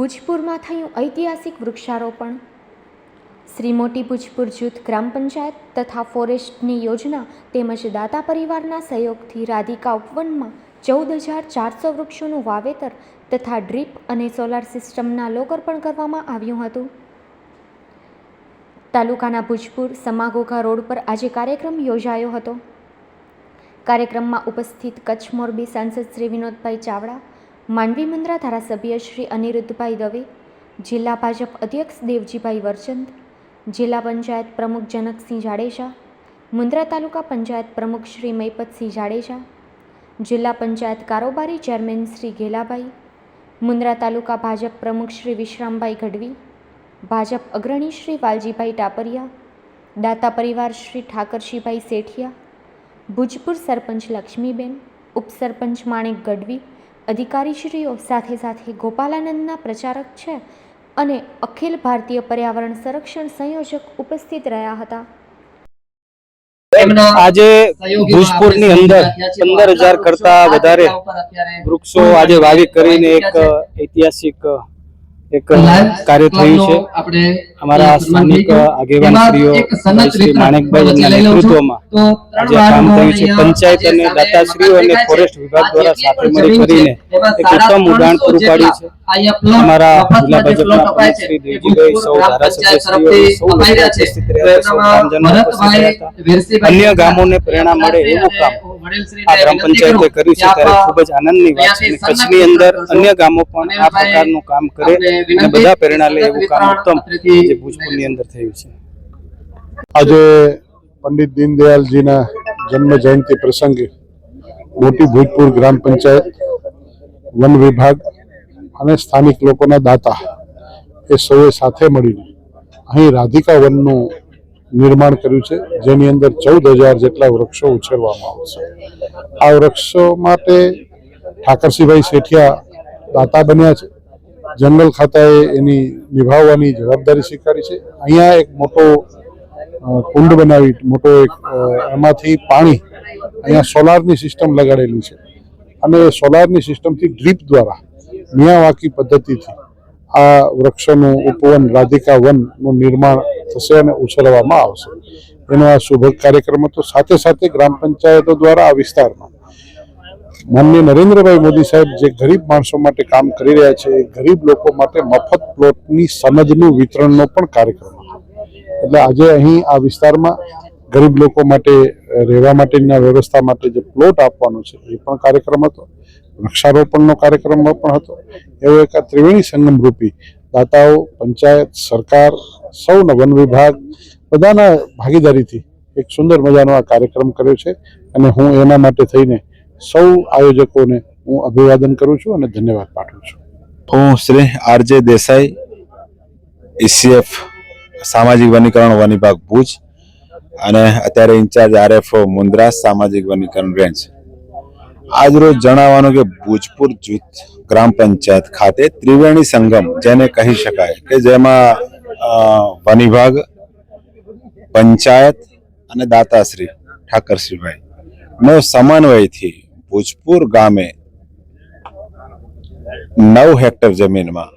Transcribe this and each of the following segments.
ભુજપુરમાં થયું ઐતિહાસિક વૃક્ષારોપણ. શ્રી મોટી ભુજપુર જૂથ ગ્રામ પંચાયત તથા ફોરેસ્ટની યોજના તેમજ દાતા પરિવારના સહયોગથી રાધિકા ઉપવનમાં ચૌદ હજાર ચારસો વૃક્ષોનું વાવેતર તથા ડ્રીપ અને સોલાર સિસ્ટમના લોકાર્પણ કરવામાં આવ્યું હતું. તાલુકાના ભુજપુર સમાગોગા રોડ પર આજે કાર્યક્રમ યોજાયો હતો. કાર્યક્રમમાં ઉપસ્થિત કચ્છ મોરબી સાંસદ શ્રી વિનોદભાઈ ચાવડા માંડવી મુન્દ્રા ધારાસભ્ય શ્રી અનિરુદ્ધભાઈ દવે, જિલ્લા ભાજપ અધ્યક્ષ દેવજીભાઈ વરચંદ, જિલ્લા પંચાયત પ્રમુખ જનકસિંહ જાડેજા, મુન્દ્રા તાલુકા પંચાયત પ્રમુખ શ્રી મૈપતસિંહ જાડેજા, જિલ્લા પંચાયત કારોબારી ચેરમેન શ્રી ઘેલાભાઈ, મુન્દ્રા તાલુકા ભાજપ પ્રમુખ શ્રી વિશ્રામભાઈ ગઢવી, ભાજપ અગ્રણી શ્રી વાલજીભાઈ ટાપરિયા, દાતા પરિવાર શ્રી ઠાકરશીભાઈ શેઠિયા ભુજપુર સરપંચ લક્ષ્મીબેન, ઉપસરપંચ માણેક ગઢવી અધિકારીશ્રીઓ સાથે સાથે ગોપાલાનંદના પ્રચારક છે અને અખિલ ભારતીય પર્યાવરણ સંરક્ષણ સંયોજક ઉપસ્થિત રહ્યા હતા. આજે ભૂજપુરની અંદર પંદર હજાર કરતા વધારે વૃક્ષો આજે વાવી કરીને એક ઐતિહાસિક એક કાર્ય થયું છે. અમારા સ્થાનિક આગેવાન શ્રીઓ શ્રી માણેકભાઈ નેતૃત્વમાં આજે કામ થયું છે. પંચાયત અને દાતાશ્રીઓ અને ફોરેસ્ટ વિભાગ દ્વારા સાથે મળી કરીને એક ઉત્તમ ઉદાહરણ પૂરું પાડ્યું છે. અમારા જિલ્લા ભાજપના શ્રી દેવજીભાઈ સૌ ધારાસભ્યશ્રીઓ સૌ ઉપસ્થિત રહ્યા હતા, સૌ ગ્રામજનો અન્ય ગામોને પ્રેરણા મળે એવું કામ. આ ગ્રામ પંચાયતે કર્યું છે ત્યારે ખૂબ જ આનંદની વાત છે. કચ્છની અંદર અન્ય ગામો પણ આ પ્રકારનું કામ કરે અને બધા પ્રેરણા લે એવું કામ ઉત્તમ જે ભુજપુરની અંદર થયું છે. આજે પંડિત દીનદયાલજીના જન્મ જયંતિ પ્રસંગે મોટી ભૂજપુર ગ્રામ પંચાયત વન વિભાગ અને સ્થાનિક લોકોના દાતા એ સૌએ સાથે મળીને અહીં રાધિકા વનનું નિર્માણ કર્યું છે, જેની અંદર ચૌદ હજાર જેટલા વૃક્ષો ઉછેરવામાં આવશે. આ વૃક્ષો માટે ઠાકરસિંહભાઈ શેઠિયા દાતા બન્યા છે. જંગલ ખાતાએ એની નિભાવવાની જવાબદારી સ્વીકારી છે. અહીંયા એક મોટો કુંડ બનાવી, મોટો એક એમાંથી પાણી અહીંયા સોલારની સિસ્ટમ લગાડેલી છે. અને સોલારની સિસ્ટમથી ડ્રીપ દ્વારા મિયાવાકી પદ્ધતિથી આ વૃક્ષોનું ઉપવન રાધિકા વનનું નિર્માણ થશે અને ઉછેરવામાં આવશે. એનો આ શુભ કાર્યક્રમ હતો. સાથે સાથે ગ્રામ પંચાયતો દ્વારા આ વિસ્તારમાં માનનીય નરેન્દ્રભાઈ મોદી સાહેબ જે ગરીબ માણસો માટે કામ કરી રહ્યા છે, એ ગરીબ લોકો માટે મફત પ્લોટની સમજનું વિતરણનો પણ કાર્યક્રમ હતો. એટલે આજે અહીં આ વિસ્તારમાં ગરીબ લોકો માટે, રહેવા માટેના વ્યવસ્થા માટે જે પ્લોટ આપવાનો છે, એ પણ કાર્યક્રમ હતો. વૃક્ષારોપણનો કાર્યક્રમ પણ હતો. એવો એક આ ત્રિવેણી સંગમ રૂપી દાતાઓ, પંચાયત, સરકાર, સૌનો વન વિભાગ બધાના ભાગીદારીથી એક સુંદર મજાનો આ કાર્યક્રમ કર્યો છે અને હું એના માટે થઈને સૌ આયોજકોને હું અભિવાદન કરું છું અને ધન્યવાદ પાઠવું છું. હું શ્રી આરજે દેસાઈ ઈસીએફ સામાજિક વનીકરણ વન વિભાગ ભુજ અને અત્યારે ઇન્ચાર્જ આરએફઓ મુન્દ્રા સામાજિક વનીકરણ રેન્જ. આજરોજ જણાવવાનું કે ભુજપુર જૂથ ગ્રામ પંચાયત ખાતે ત્રિવેણી સંગમ, જેને કહી શકાય કે જેમાં વન વિભાગ પંચાયત અને દાતાશ્રી ઠાકરશ્રીભાઈ. નો સમન્વયથી ભુજપુર ગામે નવ હેક્ટર જમીનમાં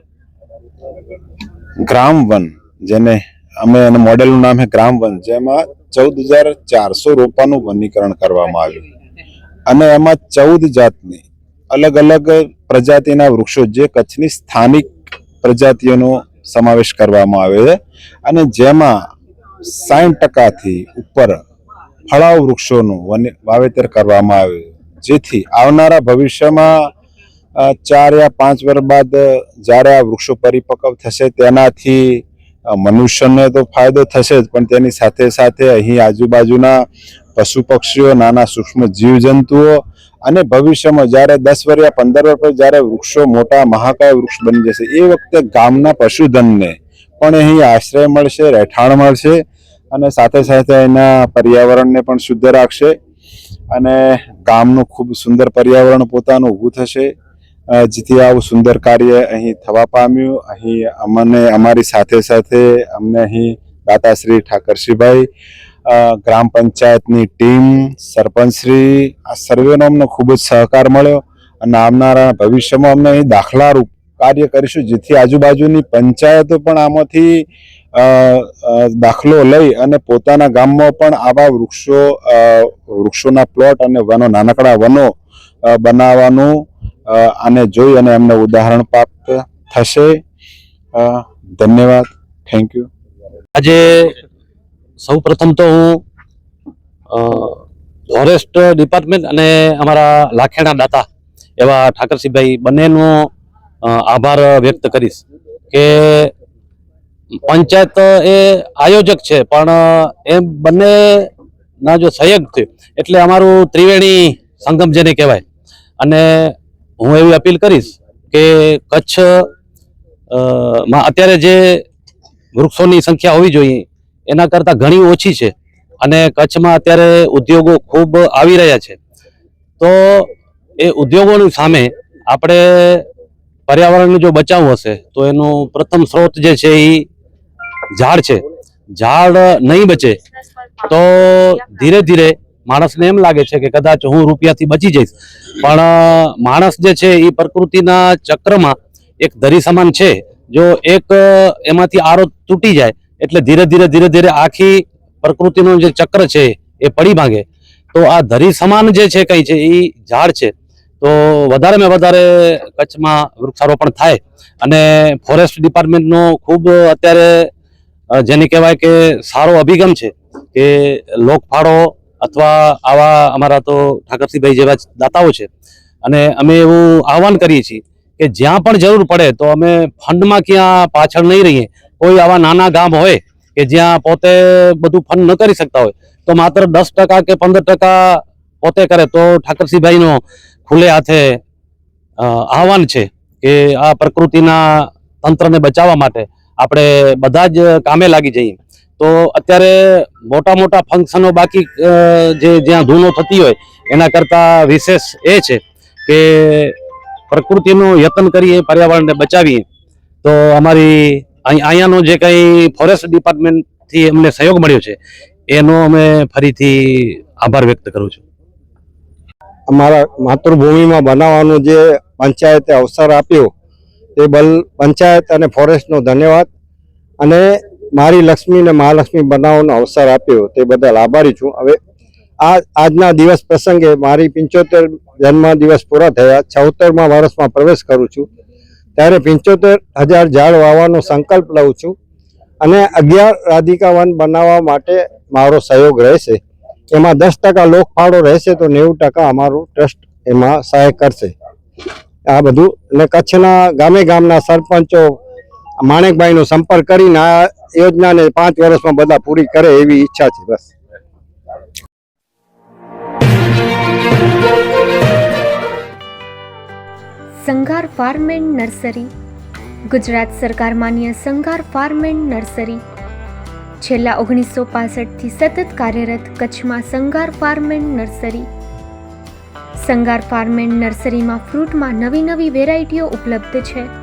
ગ્રામ વન, જેને અમે એના મોડેલનું નામ છે ગ્રામ વન, જેમાં ચૌદ હજાર ચારસો રોપાનું વનીકરણ કરવામાં આવ્યું. અને એમાં ચૌદ જાતની અલગ અલગ પ્રજાતિના વૃક્ષો જે કચ્છની સ્થાનિક પ્રજાતિઓનો સમાવેશ કરવામાં આવે છે. અને જેમાં સાઠ ટકાથી ઉપર ફળાવ વૃક્ષોનું વાવેતર કરવામાં આવે જેથી આવનારા ભવિષ્યમાં ચાર યા પાંચ વર્ષ બાદ જ્યારે આ વૃક્ષો પરિપક્વ થશે તેનાથી મનુષ્યને તો ફાયદો થશે જ, પણ તેની સાથે સાથે અહીં આજુબાજુના પશુ પક્ષીઓ નાના સૂક્ષ્મ જીવજંતુઓ અને ભવિષ્યમાં જ્યારે દસ વર્ષ યા પંદર વર્ષ પછી જ્યારે વૃક્ષો મોટા મહાકાય વૃક્ષ બની જશે, એ વખતે ગામના પશુધનને પણ અહીં આશ્રય મળશે, રહેઠાણ મળશે અને સાથે સાથે એના પર્યાવરણને પણ શુદ્ધ રાખશે અને ગામનું ખૂબ સુંદર પર્યાવરણ પોતાનું ઊભું થશે. જેથી આવું સુંદર કાર્ય અહીં થવા પામ્યું. અહીં અમને, અમારી સાથે સાથે અમને અહીં દાતાશ્રી ઠાકરશ્રીભાઈ ગ્રામ પંચાયતની ટીમ, સરપંચશ્રી, આ સર્વેનો અમને ખૂબ જ સહકાર મળ્યો અને આવનારા ભવિષ્યમાં અમને અહીં દાખલારૂપ કાર્ય કરીશું. જેથી આજુબાજુની પંચાયતો પણ આમાંથી દાખલો લઈ અને પોતાના ગામમાં પણ આવા વૃક્ષો વૃક્ષોના પ્લોટ અને વનો, નાનકડા વનો બનાવવાનું આને જોઈ અને એમને ઉદાહરણ પ્રાપ્ત થશે. ધન્યવાદ. થેન્ક યુ આજે સૌ પ્રથમ તો હું ફોરેસ્ટ ડિપાર્ટમેન્ટ અને અમારા લાખેણા દાતા એવા ઠાકરસિંહભાઈ બંનેનો આભાર વ્યક્ત કરીશ કે પંચાયત એ આયોજક છે, પણ, એ બંનેના જો સહયોગ થયો એટલે અમારું ત્રિવેણી સંગમ જેને કહેવાય અને હું એવી અપીલ કરીશ કે કચ્છમાં અત્યારે જે વૃક્ષોની સંખ્યા હોવી જોઈએ, એના કરતાં ઘણી ઓછી છે અને કચ્છમાં અત્યારે ઉદ્યોગો ખૂબ આવી રહ્યા છે. તો એ ઉદ્યોગોની સામે આપણે પર્યાવરણને જો બચાવવું હશે, તો એનું પ્રથમ સ્ત્રોત જે છે એ ઝાડ છે. ઝાડ નહીં બચે તો ધીરે ધીરે માણસને એમ લાગે છે કે કદાચ હું રૂપિયાથી બચી જઈશ. પણ માણસ જે છે એ પ્રકૃતિના ચક્રમાં એક દરી સમાન છે. જો એક એમાંથી આરો તૂટી જાય, એટલે ધીરે ધીરે ધીરે ધીરે આખી પ્રકૃતિનું જે ચક્ર છે એ પડી ભાંગે. તો આ ધરી સમાન જે છે કઈ છે એ ઝાડ છે. તો વધારેમાં વધારે કચ્છમાં વૃક્ષારોપણ થાય. અને ફોરેસ્ટ ડિપાર્ટમેન્ટનો ખૂબ અત્યારે જેને કહેવાય કે સારો અભિગમ છે કે લોકફાળો અથવા આવા અમારા તો ઠાકરસિંહભાઈ જેવા દાતાઓ છે. અને અમે એવું આહવાન કરીએ છીએ કે જ્યાં પણ જરૂર પડે તો અમે ફંડમાં ક્યાં પાછળ નહીં રહીએ. કોઈ આવા નાના ગામ હોય કે જ્યાં પોતે બધું ફંડ ન કરી શકતા હોય, તો માત્ર દસ ટકા કે પંદર ટકા પોતે કરે તો ઠાકરસિંહભાઈનો ખુલ્લે હાથે આહવાન છે કે આ પ્રકૃતિના તંત્રને બચાવવા માટે આપણે બધા જ કામે લાગી જઈએ. તો અત્યારે મોટા મોટા ફંક્શનો બાકી જે જ્યાં ધૂનો થતી હોય, એના કરતાં વિશેષ એ છે કે પ્રકૃતિનું યતન કરીએ, પર્યાવરણને બચાવીએ. તો અમારી અહીં અહીંયાનો જે કંઈ ફોરેસ્ટ ડિપાર્ટમેન્ટથી અમને સહયોગ મળ્યો છે, એનો અમે ફરીથી આભાર વ્યક્ત કરું છું. અમારા માતૃભૂમિમાં બનાવવાનું જે પંચાયતે અવસર આપ્યો તે બલ, પંચાયત અને ફોરેસ્ટનો ધન્યવાદ. અને મારી લક્ષ્મી ને મહાલક્ષ્મી બનાવવાનો અવસર આપ્યો તે બદલ આભારી છું. હવે આ આજના દિવસ પ્રસંગે મારી પંચોતેર જન્મ દિવસ પૂરા થયા. છોતેરમા વર્ષમાં પ્રવેશ કરું છું. ત્યારે પંચોતેર હજાર ઝાડ વાવવાનો સંકલ્પ લઉં છું અને અગિયાર રાધિકાવન બનાવવા માટે મારો સહયોગ રહેશે. એમાં દસ ટકા લોકફાળો રહેશે તો નેવું ટકા અમારું ટ્રસ્ટ એમાં સહાય કરશે. આ બધું અને કચ્છના ગામે ગામના સરપંચો માણેકભાઈનો સંપર્ક કરીને આ યોજનાને પાંચ વર્ષમાં બધા પૂરી કરે એવી ઈચ્છા છે, બસ. Sanghar farm and nursery. Gujarat સરકાર માન્ય સંઘાર ફાર્મ એન્ડ નર્સરી. છેલ્લા ઓગણીસો પાસઠથી સતત કાર્યરત કચ્છમાં Sanghar farm and nursery. Sanghar farm and નર્સરીમાં ફ્રૂટમાં નવી નવી વેરાયટીઓ ઉપલબ્ધ છે.